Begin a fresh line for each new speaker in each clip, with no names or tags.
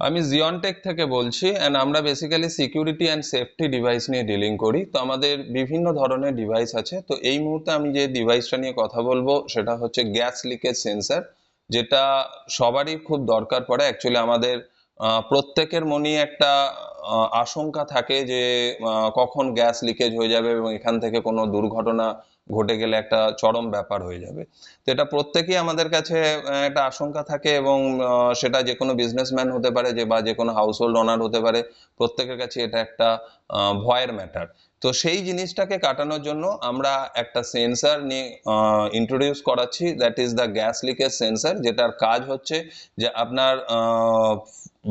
আমি জিওনটেক থেকে বলছি অ্যান্ড আমরা basically security and safety device নিয়ে ডিলিং করি। তো আমাদের বিভিন্ন ধরনের ডিভাইস আছে। তো এই মুহূর্তে আমি যে ডিভাইসটা নিয়ে কথা বলব, সেটা হচ্ছে গ্যাস লিকেজ সেন্সার যেটা সবারই খুব দরকার পড়ে। অ্যাকচুয়ালি আমাদের প্রত্যেকের মনে একটা আশঙ্কা থাকে যে কখন গ্যাস লিকেজ হয়ে যাবে এবং এখান থেকে কোনো দুর্ঘটনা ঘটে গেলে একটা চরম ব্যাপার হয়ে যাবে। তো এটা প্রত্যেকেই আমাদের কাছে একটা আশঙ্কা থাকে এবং সেটা যে কোনো বিজনেসম্যান হতে পারে যে বা যে কোনো হাউসহোল্ড ওনার হতে পারে, প্রত্যেকের কাছে এটা একটা ভয়ের ম্যাটার তো সেই জিনিসটাকে কাটানোর জন্য আমরা একটা সেন্সার নিয়ে ইন্ট্রোডিউস করাচ্ছি that is the gas leakage sensor যেটার কাজ হচ্ছে যে আপনার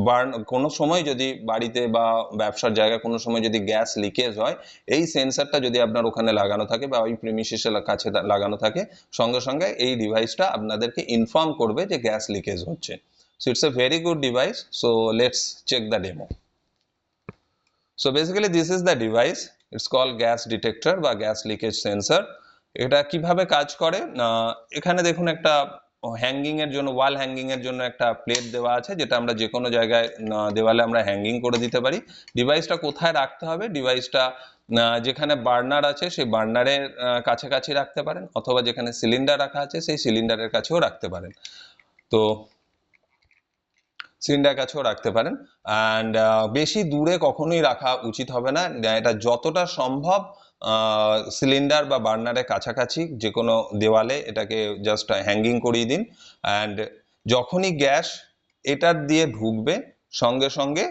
বার্ন কোনো সময় যদি বাড়িতে বা ব্যবসার জায়গায় কোনো সময় যদি গ্যাস লিকেজ হয়, এই সেন্সারটা যদি আপনার ওখানে লাগানো থাকে বা ওই প্রেমিসিসের কাছে লাগানো থাকে, সঙ্গে সঙ্গে এই ডিভাইসটা আপনাদেরকে ইনফর্ম করবে যে গ্যাস লিকেজ হচ্ছে। So it's a very good device so let's check the demo so basically this is the device it's call gas detector বা গ্যাস লিকেজ সেন্সর এটা কীভাবে কাজ করে? এখানে দেখুন একটা হ্যাঙ্গিং এর জন্য ওয়াল হ্যাঙ্গিং এর জন্য একটা প্লেট দেওয়া আছে, যেটা আমরা যে কোনো জায়গায় দেওয়ালে আমরা হ্যাঙ্গিং করে দিতে পারি। ডিভাইসটা কোথায় রাখতে হবে? ডিভাইসটা যেখানে বার্নার আছে, সেই বার্নারের কাছাকাছি রাখতে পারেন, অথবা যেখানে সিলিন্ডার রাখা আছে, সেই সিলিন্ডারের কাছেও রাখতে পারেন। তো সিলিন্ডার কাছেও রাখতে পারেন। অ্যান্ড বেশি দূরে কখনোই রাখা উচিত হবে না। এটা যতটা সম্ভব সিলিন্ডার বা বার্নারের কাছাকাছি যে কোনো দেওয়ালে এটাকে জাস্ট হ্যাঙ্গিং করিয়ে দিন। অ্যান্ড যখনই গ্যাস এটার দিয়ে ঢুকবে, সঙ্গে সঙ্গে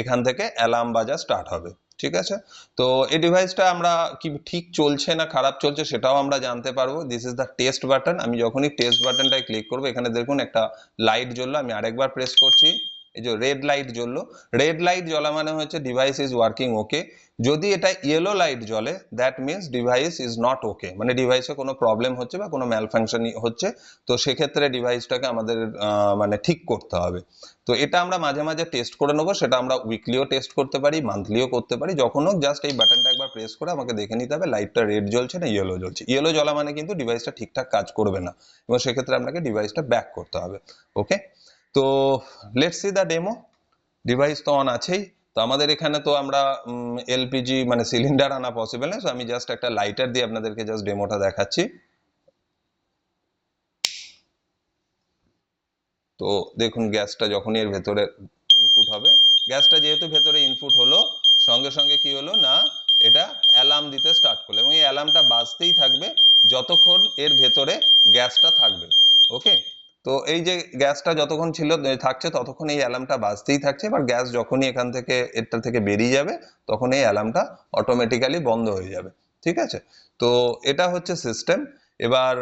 এখান থেকে অ্যালার্ম বাজা স্টার্ট হবে। ঠিক আছে? তো এই ডিভাইসটা আমরা কি ঠিক চলছে না খারাপ চলছে সেটাও আমরা জানতে পারব। This is the test button আমি যখনই টেস্ট বাটনটায় ক্লিক করব, এখানে দেখুন একটা লাইট জ্বললো, আমি আরেকবার প্রেস করছি। এই যে রেড লাইট জ্বললো। রেড লাইট জ্বলা মানে হচ্ছে ডিভাইস ইজ ওয়ার্কিং ওকে যদি এটা ইয়েলো লাইট জ্বলে that means device is not okay মানে ডিভাইসে কোনো প্রবলেম হচ্ছে বা কোনো ম্যাল ম্যালফাংশন হচ্ছে, তো সেক্ষেত্রে ডিভাইসটাকে আমাদের মানে ঠিক করতে হবে। তো এটা আমরা মাঝে মাঝে টেস্ট করে নেব, সেটা আমরা উইকলিও টেস্ট করতে পারি মান্থলিও করতে পারি। যখন হোক জাস্ট এই বাটনটা একবার প্রেস করে আমাকে দেখে নিতে হবে লাইটটা রেড জ্বলছে না ইয়েলো জ্বলছে। ইয়েলো জ্বলা মানে কিন্তু ডিভাইসটা ঠিকঠাক কাজ করবে না। এবং সেক্ষেত্রে আপনাকে ডিভাইসটা ব্যাক করতে হবে ওকে তো let's see the demo device তো অন আছেই। তো আমাদের এখানে তো আমরা এলপিজি মানে সিলিন্ডার আনা পসিবল না তো আমি জাস্ট একটা লাইটার দিয়ে আপনাদেরকে জাস্ট ডেমোটা দেখাচ্ছি। তো দেখুন, গ্যাসটা যখনই এর ভেতরে ইনপুট হবে। গ্যাসটা যেহেতু ভেতরে ইনপুট হলো, সঙ্গে সঙ্গে কি হলো না, এটা অ্যালার্ম দিতে স্টার্ট করল। এবং এই অ্যালার্মটা বাজতেই থাকবে যতক্ষণ এর ভেতরে গ্যাসটা থাকবে। ওকে তো এই যে গ্যাসটা যতক্ষণ ছিল থাকছে ততক্ষণ এই অ্যালার্মটা বাজতেই থাকছে। এবার গ্যাস যখনই এখান থেকে এটা থেকে বেরিয়ে যাবে তখন এই অ্যালার্মটা অটোমেটিক্যালি বন্ধ হয়ে যাবে। ঠিক আছে? তো এটা হচ্ছে সিস্টেম এবার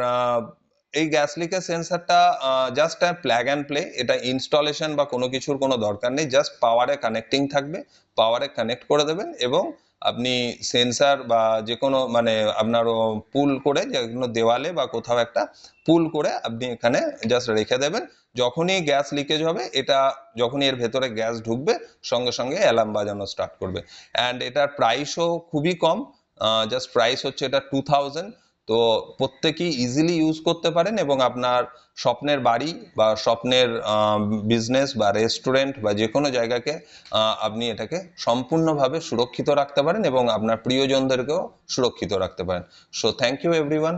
এই গ্যাস লিকেজ সেন্সারটা জাস্ট প্ল্যাগ অ্যান্ড প্লে এটা ইনস্টলেশন বা কোনো কিছুর কোনো দরকার নেই। জাস্ট পাওয়ারে কানেক্টিং থাকবে। পাওয়ারে কানেক্ট করে দেবেন এবং আপনি সেন্সার বা যে কোনো মানে আপনার পুল করে যে কোনো দেওয়ালে বা কোথাও একটা পুল করে আপনি এখানে জাস্ট রেখে দেবেন। যখনই গ্যাস লিকেজ হবে, এটা যখনই এর ভেতরে গ্যাস ঢুকবে, সঙ্গে সঙ্গে অ্যালার্ম বাজানো স্টার্ট করবে। অ্যান্ড এটার প্রাইসও খুবই কম। জাস্ট প্রাইস হচ্ছে এটা টু থাউজেন্ড তো প্রত্যেকেই ইজিলি ইউজ করতে পারেন এবং আপনার স্বপ্নের বাড়ি বা স্বপ্নের বিজনেস বা রেস্টুরেন্ট বা যে কোনো জায়গাকে আপনি এটাকে সম্পূর্ণভাবে সুরক্ষিত রাখতে পারেন এবং আপনার প্রিয়জনদেরকেও সুরক্ষিত রাখতে পারেন। So thank you everyone